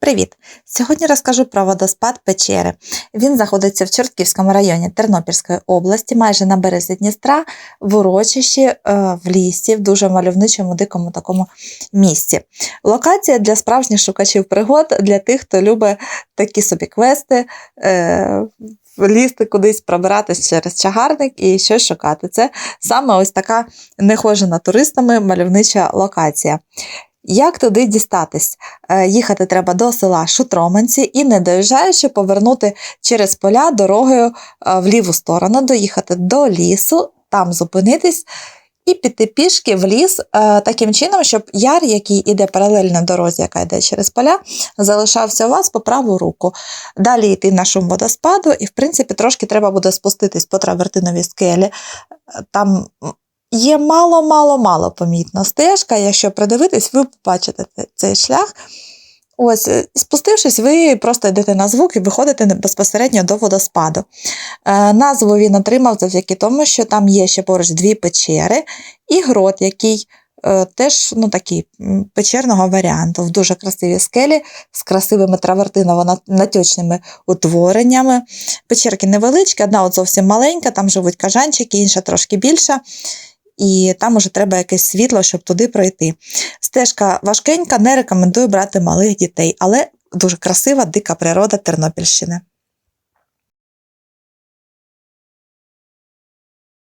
Привіт! Сьогодні розкажу про водоспад Печери. Він знаходиться в Чортківському районі Тернопільської області, майже на березі Дністра, в урочищі е, в лісі, в дуже мальовничому дикому такому місці. Локація для справжніх шукачів пригод, для тих, хто любить такі собі квести, е, лізти кудись, пробиратись через чагарник і щось шукати. Це саме ось така нехожена туристами мальовнича локація. Як туди дістатись? Е, Їхати треба до села Шутроменці і, не доїжджаючи, повернути через поля дорогою е, в ліву сторону, доїхати до лісу, там зупинитись і піти пішки в ліс е, таким чином, щоб яр, який іде паралельно дорозі, яка йде через поля, залишався у вас по праву руку. Далі йти на шум водоспаду, і, в принципі, трошки треба буде спуститись по травертиновій скелі. Там Є мало-мало-мало помітна стежка. Якщо придивитись, ви побачите цей- шлях. Ось, е, спустившись, ви просто йдете на звук і виходите безпосередньо до водоспаду. Е, назву він отримав завдяки тому, що там є ще поруч дві печери і грот, який е, теж ну, такий печерного варіанту, в дуже красивій скелі з красивими травертиново-натічними утвореннями. Печерки невеличкі, одна от зовсім маленька, там живуть кажанчики, інша трошки більша і там уже треба якесь світло, щоб туди пройти. Стежка важкенька, не рекомендую брати малих дітей, але дуже красива дика природа Тернопільщини.